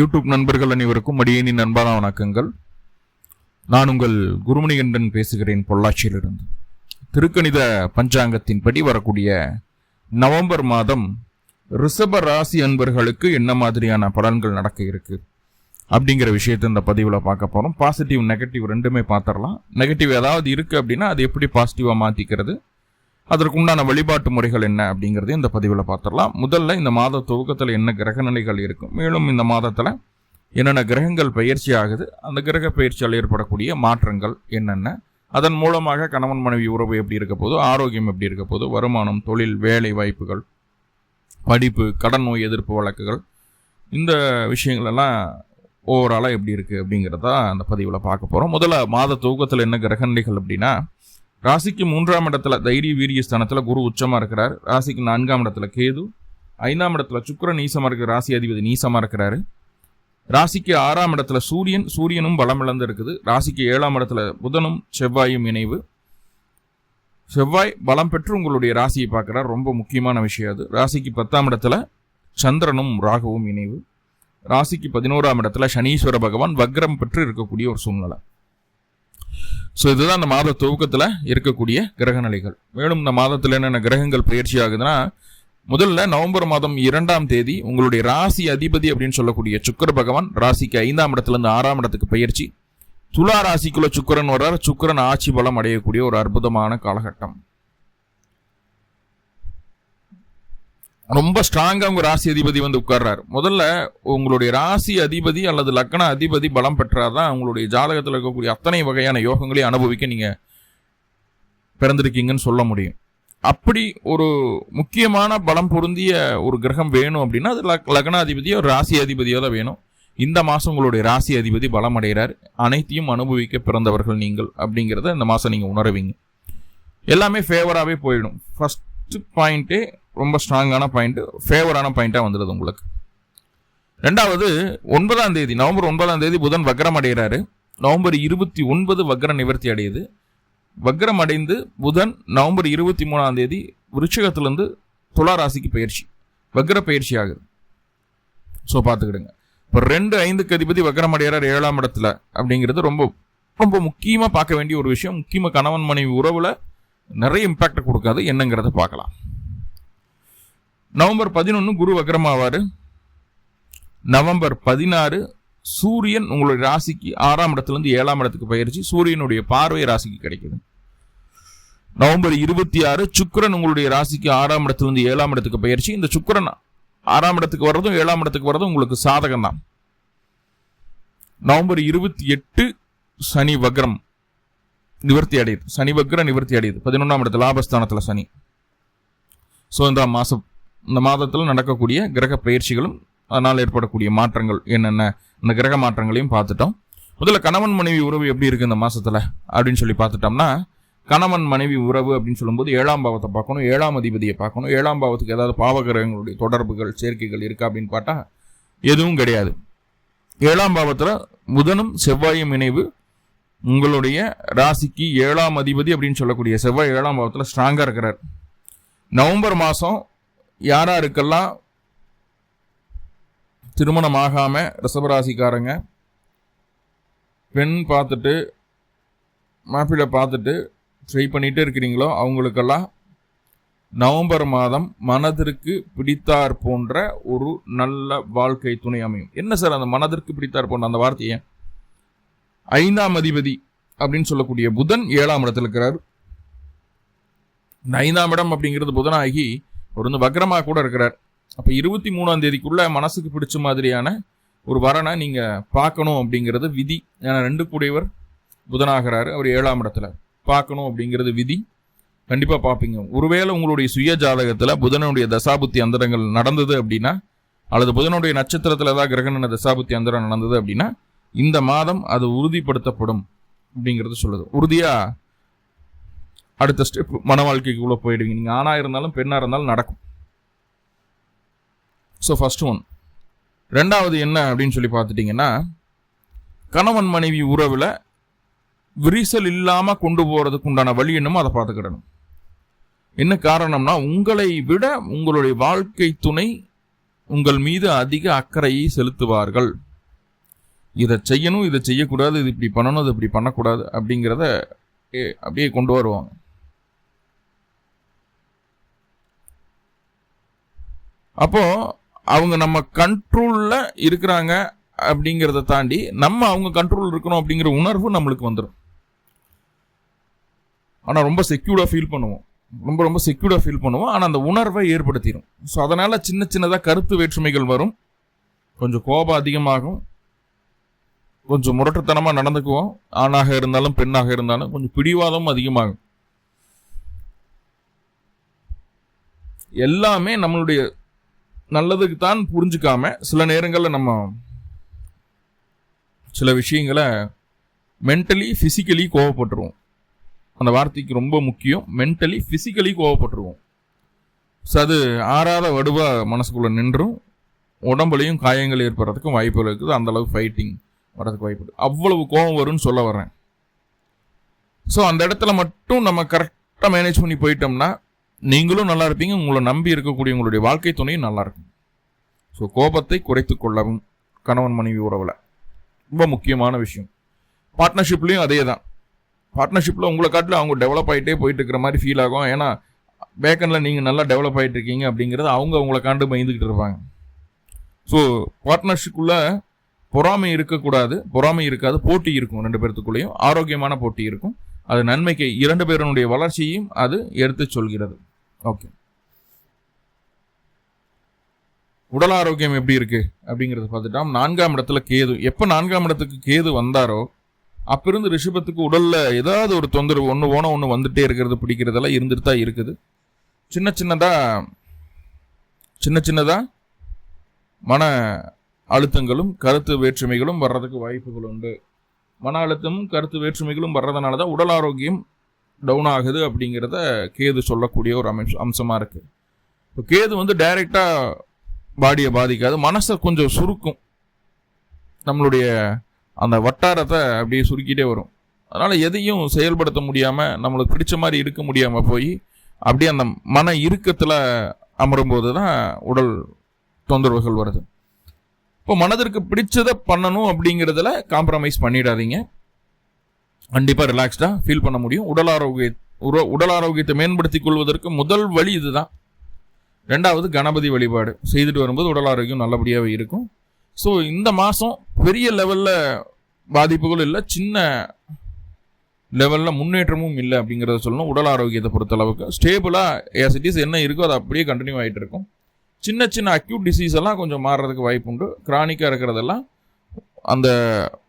YouTube நண்பர்கள் அனைவருக்கும் அடியேனின் அன்பான வணக்கங்கள். நான் உங்கள் குருமணிகண்டன் பேசுகிறேன் பொள்ளாச்சியிலிருந்து. திருக்கணித பஞ்சாங்கத்தின்படி வரக்கூடிய நவம்பர் மாதம் ரிஷப ராசி அன்பர்களுக்கு என்ன மாதிரியான பலன்கள் நடக்க இருக்கு அப்படிங்கிற விஷயத்தை இந்த பதிவில் பார்க்க போகிறோம் பாசிட்டிவ் நெகட்டிவ் ரெண்டுமே பார்த்துடலாம். நெகட்டிவ் ஏதாவது இருக்குது அப்படின்னா அது எப்படி பாசிட்டிவாக மாற்றிக்கிறது அதற்கு உண்டான வழிபாட்டு முறைகள் என்ன அப்படிங்கிறது இந்த பதிவில் பார்த்துடலாம் முதல்ல இந்த மாத துவக்கத்தில் என்ன கிரக நிலைகள் இருக்கும் மேலும் இந்த மாதத்தில் என்னென்ன கிரகங்கள் பயிற்சி ஆகுது அந்த கிரக பயிற்சியால் ஏற்படக்கூடிய மாற்றங்கள் என்னென்ன அதன் மூலமாக கணவன் மனைவி உறவு எப்படி இருக்க போதோ ஆரோக்கியம் எப்படி இருக்க போதோ வருமானம் தொழில் வேலை வாய்ப்புகள் படிப்பு கடன் நோய் எதிர்ப்பு வழக்குகள் இந்த விஷயங்களெல்லாம் ஓவராலாக எப்படி இருக்குது அப்படிங்கிறத அந்த பதிவில் பார்க்க போகிறோம் முதல்ல மாத துவக்கத்தில் என்ன கிரக நிலைகள் அப்படின்னா ராசிக்கு மூன்றாம் இடத்துல தைரிய வீரிய ஸ்தானத்தில் குரு உச்சமாக இருக்கிறார். ராசிக்கு நான்காம் இடத்துல கேது. ஐந்தாம் இடத்துல சுக்கரன் நீசமாக இருக்கிற ராசி அதிபதி நீசமாக இருக்கிறாரு. ராசிக்கு ஆறாம் இடத்துல சூரியன். சூரியனும் பலம் இழந்து இருக்குது. ராசிக்கு ஏழாம் இடத்துல புதனும் செவ்வாயும் இணைவு. செவ்வாய் பலம் பெற்று உங்களுடைய ராசியை பார்க்குறார். ரொம்ப முக்கியமான விஷயம் அது. ராசிக்கு பத்தாம் இடத்துல சந்திரனும் ராகுவும் இணைவு. ராசிக்கு பதினோராம் இடத்துல சனீஸ்வர பகவான் வக்ரம் பெற்று இருக்கக்கூடிய ஒரு சூழ்நிலை. ஸோ இதுதான் இந்த மாத துவக்கத்தில் இருக்கக்கூடிய கிரக நிலைகள் மேலும் இந்த மாதத்தில் என்னென்ன கிரகங்கள் பயிற்சி ஆகுதுன்னா முதல்ல நவம்பர் மாதம் இரண்டாம் தேதி உங்களுடைய ராசி அதிபதி அப்படின்னு சொல்லக்கூடிய சுக்கர பகவான் ராசிக்கு ஐந்தாம் இடத்துலேருந்து ஆறாம் இடத்துக்கு பயிற்சி. துலா ராசிக்குள்ள சுக்கரன் வர்றார். சுக்கரன் ஆட்சி பலம் அடையக்கூடிய ஒரு அற்புதமான காலகட்டம். ரொம்ப ஸ்ட்ராங்காக உங்கள் ராசி அதிபதி வந்து உட்கார்றாரு. முதல்ல உங்களுடைய ராசி அதிபதி அல்லது லக்ன அதிபதி பலம் பெற்றாதான் உங்களுடைய ஜாதகத்தில் இருக்கக்கூடிய அத்தனை வகையான யோகங்களையும் அனுபவிக்க நீங்கள் பிறந்திருக்கீங்கன்னு சொல்ல முடியும். அப்படி ஒரு முக்கியமான பலம் பொருந்திய ஒரு கிரகம் வேணும் அப்படின்னா அது லக் லக்னாதிபதியோ ராசி அதிபதியோ தான் வேணும். இந்த மாதம் உங்களுடைய ராசி அதிபதி பலம் அடைகிறார். அனைத்தையும் அனுபவிக்க பிறந்தவர்கள் நீங்கள் அப்படிங்கிறத இந்த மாதம் நீங்கள் உணருவீங்க. எல்லாமே ஃபேவராகவே போயிடும். ஃபஸ்ட்டு பாயிண்ட்டே ரொம்ப ஸ்ட்ராங்கான பாயிண்ட்டு ஃபேவரான பாயிண்ட்டாக வந்துடுது உங்களுக்கு. ரெண்டாவது ஒன்பதாம் தேதி நவம்பர் ஒன்பதாம் தேதி புதன் வக்ரம் அடைகிறாரு. நவம்பர் இருபத்தி ஒன்பது வக்ர நிவர்த்தி அடையுது. வக்ரம் அடைந்து புதன் நவம்பர் இருபத்தி மூணாம் தேதி விருச்சகத்திலிருந்து துலா ராசிக்கு பயிற்சி வக்ர பயிற்சி ஆகுது. ஸோ பார்த்துக்கிடுங்க. இப்போ ரெண்டு ஐந்துக்கு அதிபதி வக்ரம் அடைகிறார் ஏழாம் இடத்துல அப்படிங்கிறது ரொம்ப ரொம்ப முக்கியமாக பார்க்க வேண்டிய ஒரு விஷயம். முக்கியமாக கணவன் மனைவி உறவில் நிறைய இம்பேக்டை கொடுக்காது. என்னங்கிறத பார்க்கலாம். நவம்பர் பதினொன்று குரு வக்ரமாவார். நவம்பர் பதினாறு சூரியன் உங்களுடைய ராசிக்கு ஆறாம் இடத்துலேருந்து ஏழாம் இடத்துக்கு பயிற்சி சூரியனுடைய பார்வை ராசிக்கு கிடைக்குது. நவம்பர் இருபத்தி ஆறு சுக்கரன் உங்களுடைய ராசிக்கு ஆறாம் இடத்துலேருந்து ஏழாம் இடத்துக்கு பயிற்சி இந்த சுக்கரன் ஆறாம் இடத்துக்கு வர்றதும் ஏழாம் இடத்துக்கு வர்றதும் உங்களுக்கு சாதகம் தான். நவம்பர் இருபத்தி எட்டு சனி வக்ரம் நிவர்த்தி அடையுது. சனி வக்ர நிவர்த்தி அடையுது. பதினொன்றாம் இடத்துல லாபஸ்தானத்தில் சனி. ஸோ இந்த மாதம் இந்த மாதத்தில் நடக்கக்கூடிய கிரக பயிற்சிகளும் அதனால் ஏற்படக்கூடிய மாற்றங்கள் என்னென்ன? இந்த கிரக மாற்றங்களையும் பார்த்துட்டோம். முதல்ல கணவன் மனைவி உறவு எப்படி இருக்குது இந்த மாதத்தில் அப்படின்னு சொல்லி பார்த்துட்டோம்னா கணவன் மனைவி உறவு அப்படின்னு சொல்லும்போது ஏழாம் பாவத்தை பார்க்கணும் ஏழாம் அதிபதியை பார்க்கணும். ஏழாம் பாவத்துக்கு ஏதாவது பாவகிரகங்களுடைய தொடர்புகள் சேர்க்கைகள் இருக்கா அப்படின்னு பார்த்தா எதுவும் கிடையாது. ஏழாம் பாவத்தில் புதனும் செவ்வாயும் இணைவு. உங்களுடைய ராசிக்கு ஏழாம் அதிபதி அப்படின்னு சொல்லக்கூடிய செவ்வாய் ஏழாம் பாவத்தில் ஸ்ட்ராங்காக இருக்கிறார். நவம்பர் மாதம் யாராருக்கெல்லாம் திருமணம் ஆகாமல் ரிஷபராசிக்காரங்க பெண் பார்த்துட்டு மாப்பிள்ளை பார்த்துட்டு ட்ரை பண்ணிகிட்டே இருக்கிறீங்களோ அவங்களுக்கெல்லாம் நவம்பர் மாதம் மனதிற்கு பிடித்தார் போன்ற ஒரு நல்ல வாழ்க்கை துணை அமையும். என்ன சார் அந்த மனதிற்கு பிடித்தார் போன்ற அந்த வார்த்தையை? ஐந்தாம் அதிபதி அப்படின்னு சொல்லக்கூடிய புதன் ஏழாம் இடத்துல இருக்கிறார். இந்த ஐந்தாம் இடம் அப்படிங்கிறது புதனாகி அவர் வந்து வக்ரமாக கூட இருக்கிறார். அப்போ இருபத்தி மூணாம் தேதிக்குள்ள மனசுக்கு பிடிச்ச மாதிரியான ஒரு வரனை நீங்கள் பார்க்கணும் அப்படிங்கிறது விதி. ஏன்னா ரெண்டு கூடியவர் புதனாகிறாரு அவர் ஏழாம் இடத்துல. பார்க்கணும் அப்படிங்கிறது விதி. கண்டிப்பாக பார்ப்பீங்க. ஒருவேளை உங்களுடைய சுய ஜாதகத்தில் புதனுடைய தசாபுத்தி அந்தரங்கள் நடந்தது அப்படின்னா அல்லது புதனுடைய நட்சத்திரத்தில் ஏதாவது கிரகண தசாபுத்தி அந்தரம் நடந்தது அப்படின்னா இந்த மாதம் அது உறுதிப்படுத்தப்படும் அப்படிங்கிறது சொல்லுது. உறுதியாக அடுத்த ஸ்டெப் மன வாழ்க்கைக்குள்ளே போயிடுவீங்க. நீங்கள் ஆணாக இருந்தாலும் பெண்ணாக இருந்தாலும் நடக்கும். ஸோ ஃபஸ்ட் ஒன் ரெண்டாவது என்ன அப்படின்னு சொல்லி பார்த்துட்டிங்கன்னா கணவன் மனைவி உறவில் விரிசல் இல்லாமல் கொண்டு போகிறதுக்கு உண்டான வழி என்னமோ அதை பார்த்துக்கிடணும். என்ன காரணம்னா உங்களை விட உங்களுடைய வாழ்க்கை துணை உங்கள் மீது அதிக அக்கறையை செலுத்துவார்கள். இதை செய்யணும் இதை செய்யக்கூடாது இது இப்படி பண்ணணும் இது இப்படி பண்ணக்கூடாது அப்படிங்கிறத ஏ- அப்படியே கொண்டு வருவாங்க. அப்போ அவங்க நம்ம கண்ட்ரோல்ல இருக்கிறாங்க அப்படிங்கிறத தாண்டி நம்ம அவங்க கண்ட்ரோல் இருக்கணும் அப்படிங்கிற உணர்வு நம்மளுக்கு வந்துடும் ஆனால் ரொம்ப செக்யூர்டாக ஃபீல் பண்ணுவோம். ரொம்ப ரொம்ப செக்யூர்டாக ஃபீல் பண்ணுவோம். ஆனால் அந்த உணர்வை ஏற்படுத்திடும் ஸோ அதனால் சின்ன சின்னதாக கருத்து வேற்றுமைகள் வரும். கொஞ்சம் கோபம் அதிகமாகும். கொஞ்சம் முரட்டுத்தனமாக நடந்துக்குவோம். ஆணாக இருந்தாலும் பெண்ணாக இருந்தாலும் கொஞ்சம் பிடிவாதமும் அதிகமாகும். எல்லாமே நம்மளுடைய நல்லதுக்கு தான் புரிஞ்சுக்காம சில நேரங்களில் நம்ம சில விஷயங்களை மென்டலி ஃபிசிக்கலி கோவப்பட்டுருவோம். அந்த வார்த்தைக்கு ரொம்ப முக்கியம். Mentally physically கோவப்பட்டுருவோம். ஸோ அது ஆறாத வடுவா மனசுக்குள்ளே நின்றும். உடம்புலையும் காயங்கள் ஏற்படுறதுக்கும் வாய்ப்புகள் இருக்குது. அந்தளவுக்கு ஃபைட்டிங் வர்றதுக்கு வாய்ப்பு அவ்வளவு கோபம் வரும்னு சொல்ல வரேன் ஸோ அந்த இடத்துல மட்டும் நம்ம கரெக்டாக மேனேஜ் பண்ணி போயிட்டோம்னா நீங்களும் நல்லா இருப்பீங்க உங்களை நம்பி இருக்கக்கூடிய உங்களுடைய வாழ்க்கை துணையும் நல்லா இருக்கும். ஸோ கோபத்தை குறைத்து கொள்ளவும் கணவன் மனைவி உறவில். ரொம்ப முக்கியமான விஷயம். பார்ட்னர்ஷிப்லேயும் அதே தான். பார்ட்னர்ஷிப்பில் உங்களை காட்டில் அவங்க டெவலப் ஆகிட்டே போயிட்டு இருக்கிற மாதிரி ஃபீல் ஆகும். ஏன்னா பேக்கனில் நீங்கள் நல்லா டெவலப் ஆகிட்டு இருக்கீங்க அப்படிங்கிறது அவங்க உங்களை காண்டு பயந்துக்கிட்டு இருப்பாங்க. ஸோ பார்ட்னர்ஷிப்புக்குள்ள பொறாமை இருக்கக்கூடாது. பொறாமை இருக்காது. போட்டி இருக்கும் ரெண்டு பேர்த்துக்குள்ளேயும். ஆரோக்கியமான போட்டி இருக்கும். அது நன்மைக்கு இரண்டு பேருனுடைய வளர்ச்சியையும் அது எடுத்துச் சொல்கிறது. ஓகே உடல் ஆரோக்கியம் எப்படி இருக்கு? அப்படிங்கறத பார்த்துட்டா நான்காம் இடத்துல கேது. எப்ப நான்காம் இடத்துக்கு கேது வந்தாரோ அப்பிருந்து ரிஷபத்துக்கு உடல்ல ஏதாவது ஒரு தொந்தரவு ஒன்று ஓன ஒன்று வந்துட்டே இருக்கிறது பிடிக்கிறதெல்லாம் இருந்துட்டு தான் இருக்குது. சின்ன சின்னதா சின்ன சின்னதா மன அழுத்தங்களும் கருத்து வேற்றுமைகளும் வர்றதுக்கு வாய்ப்புகள் உண்டு. மன அழுத்தமும் கருத்து வேற்றுமைகளும் வர்றதுனால தான் உடல் ஆரோக்கியம் டவுன் ஆகுது அப்படிங்கிறத கேது சொல்லக்கூடிய ஒரு அமைப்பு அம்சமாக இருக்குது இப்போ கேது வந்து டைரெக்டாக பாடியை பாதிக்காது மனசை கொஞ்சம் சுருக்கும். நம்மளுடைய அந்த வட்டாரத்தை அப்படியே சுருக்கிட்டே வரும். அதனால் எதையும் செயல்படுத்த முடியாமல் நம்மளுக்கு பிடிச்ச மாதிரி இருக்க முடியாமல் போய் அப்படியே அந்த மன இறுக்கத்தில் அமரும்போது தான் உடல் தொந்தரவுகள் வருது. இப்போ மனதிற்கு பிடிச்சதை பண்ணணும் அப்படிங்கிறதுல காம்ப்ரமைஸ் பண்ணிடாதீங்க. கண்டிப்பாக ரிலாக்ஸ்டாக ஃபீல் பண்ண முடியும். உடல் ஆரோக்கிய உர- உடல் ஆரோக்கியத்தை மேம்படுத்திக் கொள்வதற்கு முதல் வழி இதுதான். ரெண்டாவது கணபதி வழிபாடு. செய்துட்டு வரும்போது உடல் ஆரோக்கியம் நல்லபடியாகவே இருக்கும். ஸோ இந்த மாதம் பெரிய லெவலில் பாதிப்புகள் இல்லை. சின்ன லெவலில் முன்னேற்றமும் இல்லை அப்படிங்கிறத சொல்லணும். உடல் ஆரோக்கியத்தை பொறுத்த அளவுக்கு. ஸ்டேபிளாக ஏசிட்டிஸ் என்ன இருக்கோ அது அப்படியே கண்டினியூ ஆகிட்டு இருக்கும். சின்ன சின்ன அக்யூட் டிசீஸ் எல்லாம் கொஞ்சம் மாறுறதுக்கு வாய்ப்பு உண்டு கிரானிக்காக இருக்கிறதெல்லாம் அந்த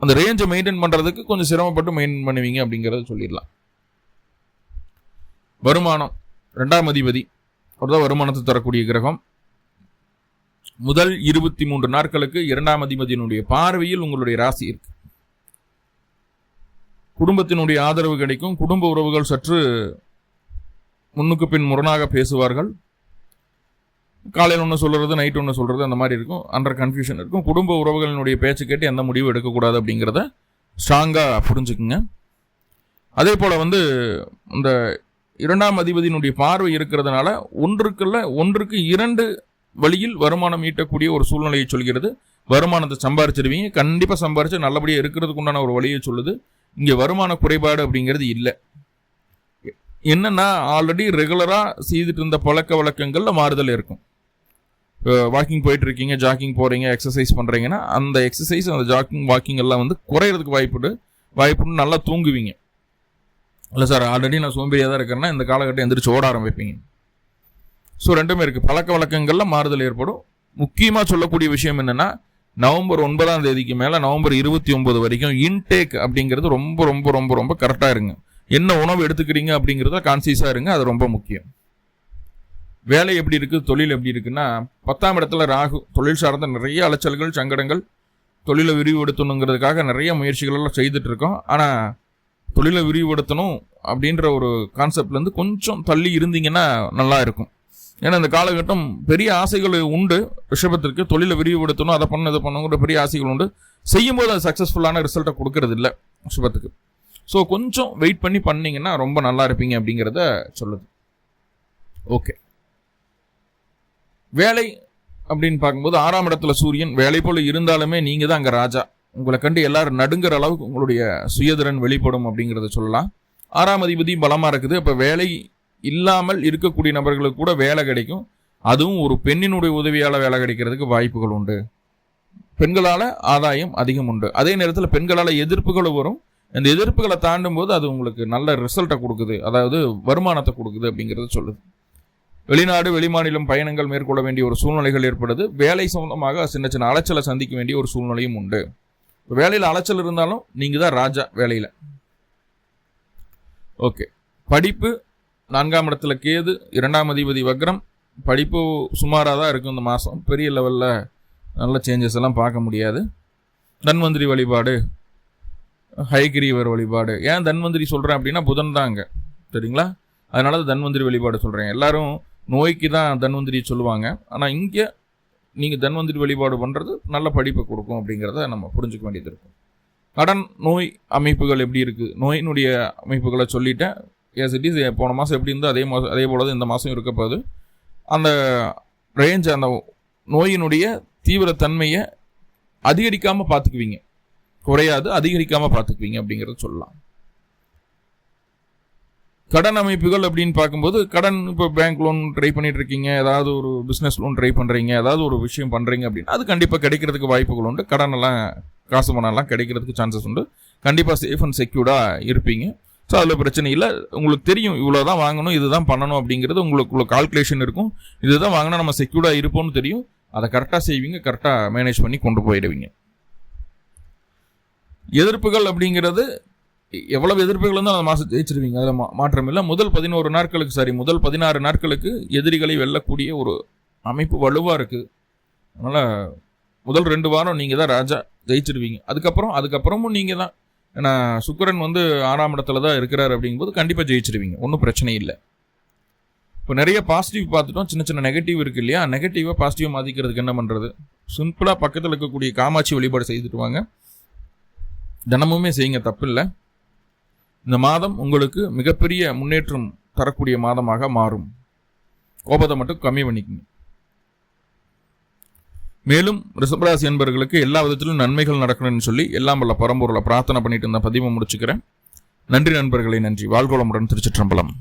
அந்த ரேஞ்சை மெயின்டைன் பண்ணுறதுக்கு கொஞ்சம் சிரமப்பட்டு மெயின்டைன் பண்ணுவீங்க அப்படிங்கிறத சொல்லிடலாம். வருமானம். ரெண்டாம் அதிபதி. அவர்தான் வருமானத்தை தரக்கூடிய கிரகம். முதல் இருபத்தி மூன்று நாட்களுக்கு இரண்டாம் அதிபதியினுடைய பார்வையில் உங்களுடைய ராசி இருக்கு. குடும்பத்தினுடைய ஆதரவு கிடைக்கும். குடும்ப உறவுகள் சற்று முன்னுக்கு பின் முரணாக பேசுவார்கள். காலையில் ஒன்று சொல்கிறது நைட் ஒன்று சொல்கிறது அந்த மாதிரி இருக்கும். அண்டர் கன்ஃபியூஷன் இருக்கும். குடும்ப உறவுகளினுடைய பேச்சு கேட்டு எந்த முடிவும் எடுக்கக்கூடாது அப்படிங்கிறத ஸ்ட்ராங்காக புரிஞ்சுக்குங்க. அதே போல் வந்து இந்த இரண்டாம் அதிபதியினுடைய பார்வை இருக்கிறதுனால ஒன்றுக்குள்ள ஒன்றுக்கு இரண்டு வழியில் வருமானம் ஈட்டக்கூடிய ஒரு சூழ்நிலையை சொல்கிறது. வருமானத்தை சம்பாரிச்சிருவீங்க. கண்டிப்பாக சம்பாரித்து நல்லபடியாக இருக்கிறதுக்கு உண்டான ஒரு வழியை சொல்லுது. இங்கே வருமான குறைபாடு அப்படிங்கிறது இல்லை. என்னென்னா ஆல்ரெடி ரெகுலராக செய்துட்டு இருந்த பழக்க வழக்கங்களில் மாறுதல் இருக்கும். வாக்கிங் போயிட்டு இருக்கீங்க ஜாக்கிங் போறீங்க எக்ஸசைஸ் பண்றீங்கன்னா அந்த எக்ஸசைஸ் அந்த ஜாக்கிங் வாக்கிங் எல்லாம் வந்து குறையிறதுக்கு வாய்ப்புண்டு. வாய்ப்புன்னு நல்லா தூங்குவீங்க. இல்லை சார் ஆல்ரெடி நான் சோம்பேறியாக தான் இருக்கிறேன்னா இந்த காலகட்டம் எந்திரிச்சு ஓட ஆரம்பிப்பீங்க. ஸோ ரெண்டுமே இருக்குது பழக்க வழக்கங்களில் மாறுதல் ஏற்படும். முக்கியமாக சொல்லக்கூடிய விஷயம் என்னென்னா நவம்பர் ஒன்பதாம் தேதிக்கு மேலே நவம்பர் இருபத்தி ஒன்பது வரைக்கும் இன்டேக் அப்படிங்கிறது ரொம்ப ரொம்ப ரொம்ப ரொம்ப கரெக்டாக இருங்க. என்ன உணவு எடுத்துக்கிறீங்க அப்படிங்கிறத கான்சியஸாக இருங்க. அது ரொம்ப முக்கியம். வேலை எப்படி இருக்குது தொழில் எப்படி இருக்குன்னா பத்தாம் இடத்துல ராகு தொழில் சார்ந்த நிறைய அலைச்சல்கள் சங்கடங்கள் தொழிலை விரிவுபடுத்தணுங்கிறதுக்காக நிறைய முயற்சிகளெல்லாம் செய்துட்டு இருக்கோம். ஆனால் தொழிலை விரிவுபடுத்தணும் அப்படின்ற ஒரு கான்செப்ட்லேருந்து கொஞ்சம் தள்ளி இருந்தீங்கன்னா நல்லா இருக்கும். ஏன்னா இந்த காலகட்டம் பெரிய ஆசைகள் உண்டு. ரிஷபத்திற்கு தொழிலை விரிவுபடுத்தணும் அதை பண்ண இதை பண்ணணுங்கிற பெரிய ஆசைகள் உண்டு. செய்யும்போது அது சக்ஸஸ்ஃபுல்லான ரிசல்ட்டை கொடுக்கறது இல்லை ரிஷபத்துக்கு. ஸோ கொஞ்சம் வெயிட் பண்ணி பண்ணிங்கன்னா ரொம்ப நல்லா இருப்பீங்க அப்படிங்கிறத சொல்லுது. ஓகே வேலை அப்படின்னு பார்க்கும்போது ஆறாம் இடத்துல சூரியன் வேலை போல இருந்தாலுமே நீங்க தான் அங்கே ராஜா. உங்களை கண்டு எல்லாரும் நடுங்கிற அளவுக்கு உங்களுடைய சுயதிறன் வெளிப்படும் அப்படிங்கிறத சொல்லலாம். ஆறாம் அதிபதி பலமாக இருக்குது. அப்போ வேலை இல்லாமல் இருக்கக்கூடிய நபர்களுக்கு கூட வேலை கிடைக்கும். அதுவும் ஒரு பெண்ணினுடைய உதவியால் வேலை கிடைக்கிறதுக்கு வாய்ப்புகள் உண்டு. பெண்களால் ஆதாயம் அதிகம் உண்டு. அதே நேரத்தில் பெண்களால் எதிர்ப்புகளும் வரும். இந்த எதிர்ப்புகளை தாண்டும் போது அது உங்களுக்கு நல்ல ரிசல்ட்டை கொடுக்குது. அதாவது வருமானத்தை கொடுக்குது அப்படிங்கிறத சொல்லுது. வெளிநாடு வெளிமாநிலம் பயணங்கள் மேற்கொள்ள வேண்டிய ஒரு சூழ்நிலைகள் ஏற்படுது. வேலை சம்பந்தமாக சின்ன சின்ன அலைச்சலை சந்திக்க வேண்டிய ஒரு சூழ்நிலையும் உண்டு. வேலையில் அலைச்சல் இருந்தாலும் நீங்கள் தான் ராஜா வேலையில். ஓகே. படிப்பு நான்காம் இடத்துல கேது இரண்டாம் அதிபதி வக்ரம். படிப்பு சுமாராக தான் இருக்கும் இந்த மாதம் பெரிய லெவலில் நல்ல சேஞ்சஸ் எல்லாம் பார்க்க முடியாது. தன்வந்திரி வழிபாடு ஹைகிரீவர் வழிபாடு. ஏன் தன்வந்திரி சொல்கிறேன் அப்படின்னா புதன் தான் அங்கே. சரிங்களா? அதனால தான் தன்வந்திரி வழிபாடு சொல்கிறேன் எல்லாரும் நோய்க்கு தான் தன்வந்திரி சொல்லுவாங்க. ஆனால் இங்கே நீங்கள் தன்வந்திரி வழிபாடு பண்ணுறது நல்ல படிப்பை கொடுக்கும் அப்படிங்கிறத நம்ம புரிஞ்சுக்க வேண்டியது இருக்கும். கடன் நோய் அமைப்புகள் எப்படி இருக்குது நோயினுடைய அமைப்புகளை சொல்லிட்டேன். எஸ் இட் இஸ் போன மாதம் எப்படி இருந்தோ அதே மாதம் அதே போல் தான் இந்த மாதம் இருக்க போகுது. அந்த ரேஞ்ச் அந்த நோயினுடைய தீவிரத்தன்மையை அதிகரிக்காமல் பார்த்துக்குவீங்க. குறையாது அதிகரிக்காமல் பார்த்துக்குவீங்க அப்படிங்கிறத சொல்லலாம். கடன் அமைப்புகள் அப்படின்னு பார்க்கும்போது கடன் இப்போ பேங்க் லோன் ட்ரை பண்ணிட்டு இருக்கீங்க ஏதாவது ஒரு பிஸ்னஸ் லோன் ட்ரை பண்ணுறீங்க ஏதாவது ஒரு விஷயம் பண்ணுறீங்க அப்படின்னா அது கண்டிப்பாக கிடைக்கிறதுக்கு வாய்ப்புகள் உண்டு. கடன் எல்லாம் காசு பணம்லாம் கிடைக்கிறதுக்கு சான்சஸ் உண்டு. கண்டிப்பாக சேஃப் அண்ட் செக்யூர்டாக இருப்பீங்க. ஸோ அதில் பிரச்சனை இல்லை. உங்களுக்கு தெரியும் இவ்வளோ தான் வாங்கணும் இதுதான் பண்ணணும் அப்படிங்கிறது உங்களுக்கு கால்குலேஷன் இருக்கும். இதுதான் வாங்கினா நம்ம செக்யூர்டாக இருப்போம்னு தெரியும். அதை கரெக்டாக செய்வீங்க கரெக்டாக மேனேஜ் பண்ணி கொண்டு போயிடுவீங்க. எதிர்ப்புகள் அப்படிங்கிறது எவ்வளவு எதிர்ப்புகள் இருந்தாலும் அந்த மாதம் ஜெயிச்சிருவீங்க. அதில் மா மாற்றம் இல்லை. முதல் பதினோரு நாட்களுக்கு சாரி முதல் பதினாறு நாட்களுக்கு எதிரிகளை வெல்லக்கூடிய ஒரு அமைப்பு வலுவாக இருக்குது அதனால் முதல் ரெண்டு வாரம் நீங்கள் தான் ராஜா ஜெயிச்சிருவீங்க. அதுக்கப்புறம் அதுக்கப்புறமும் நீங்கள் தான். ஏன்னா சுக்கரன் வந்து ஆறாம் இடத்துல தான் இருக்கிறார் அப்படிங்கும்போது கண்டிப்பாக ஜெயிச்சிருவீங்க. ஒன்றும் பிரச்சனை இல்லை. இப்போ நிறைய பாசிட்டிவ் பார்த்துட்டோம். சின்ன சின்ன நெகட்டிவ் இருக்குது இல்லையா? நெகட்டிவாக பாசிட்டிவாக மாற்றிக்கிறதுக்கு என்ன பண்ணுறது சிம்பிளாக பக்கத்தில் இருக்கக்கூடிய காமாட்சி வழிபாடு செய்துட்டு வாங்க. தினமுமே செய்யுங்க. தப்பு இல்லை இந்த மாதம் உங்களுக்கு மிகப்பெரிய முன்னேற்றம் தரக்கூடிய மாதமாக மாறும். கோபத்தை மட்டும் கம்மி பண்ணிக்கங்க. மேலும் ரிஷபராசி என்பவர்களுக்கு எல்லா விதத்திலும் நன்மைகள் நடக்கணும்னு சொல்லி எல்லாம் வல்ல பரம்பூரில் பிரார்த்தனை பண்ணிட்டு இருந்த பதிவை முடிச்சுக்கிறேன். நன்றி நண்பர்களை நன்றி. வாழ்கோளமுடன் திருச்சிற்றம்பலம்.